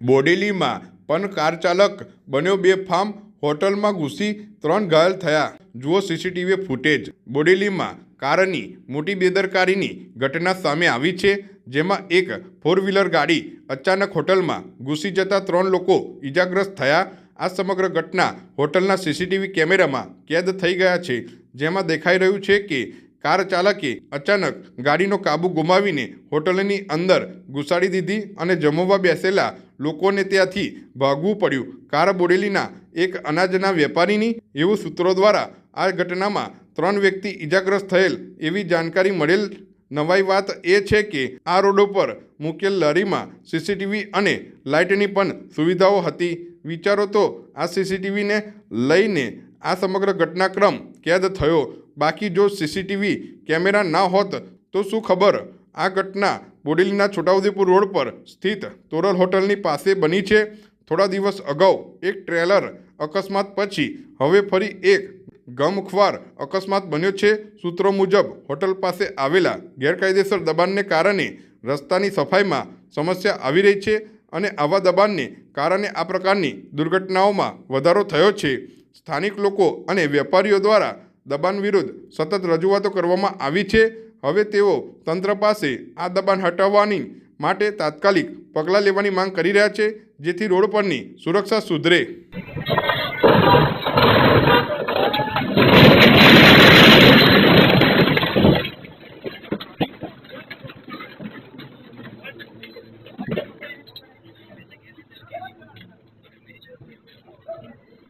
બોડેલીમાં પણ કાર ચાલક બન્યો બેફામ હોટલમાં ઘૂસી ત્રણ ઘાયલ થયા. જુઓ સીસીટીવી ફૂટેજ. બોડેલીમાં કારની મોટી બેદરકારીની ઘટના સામે આવી છે, જેમાં એક ફોર વ્હીલર ગાડી અચાનક હોટલમાં ઘૂસી જતા ત્રણ લોકો ઈજાગ્રસ્ત થયા. આ સમગ્ર ઘટના હોટલના સીસીટીવી કેમેરામાં કેદ થઈ ગયા છે, જેમાં દેખાઈ રહ્યું છે કે કાર ચાલકે અચાનક ગાડીનો કાબુ ગુમાવીને હોટલની અંદર ઘુસાડી દીધી અને જમવા બેસેલા લોકોને ત્યાંથી ભાગવું પડ્યું. કાર બોડેલીના એક અનાજના વેપારીની એવું સૂત્રો દ્વારા આ ઘટનામાં ત્રણ વ્યક્તિ ઈજાગ્રસ્ત થયેલ એવી જાણકારી મળેલ નવાઈ વાત એ છે કે આ રોડો પર મુકેલ લારીમાં સીસીટીવી અને લાઇટની પણ સુવિધાઓ હતી. વિચારો તો આ સીસીટીવીને લઈને આ સમગ્ર ઘટનાક્રમ કેદ થયો. બાકી જો સીસીટીવી કેમેરા ના હોત તો શું ખબર? આ ઘટના બોડેલીના છોટાઉદેપુર રોડ પર સ્થિત તોરલ હોટલની પાસે બની છે. થોડા દિવસ અગાઉ એક ટ્રેલર અકસ્માત પછી હવે ફરી એક ગમખ્વાર અકસ્માત બન્યો છે. સૂત્રો મુજબ હોટલ પાસે આવેલા ગેરકાયદેસર દબાણને કારણે રસ્તાની સફાઈમાં સમસ્યા આવી રહી છે અને આવા દબાણને કારણે આ પ્રકારની દુર્ઘટનાઓમાં વધારો થયો છે. સ્થાનિક લોકો અને વેપારીઓ દ્વારા દબાણ વિરુદ્ધ સતત રજૂઆતો કરવામાં આવી છે. હવે તેઓ તંત્ર પાસે આ દબાણ હટાવવાની માટે તાત્કાલિક પગલાં લેવાની માંગ કરી રહ્યા છે, જેથી રોડ પરની સુરક્ષા સુધરે.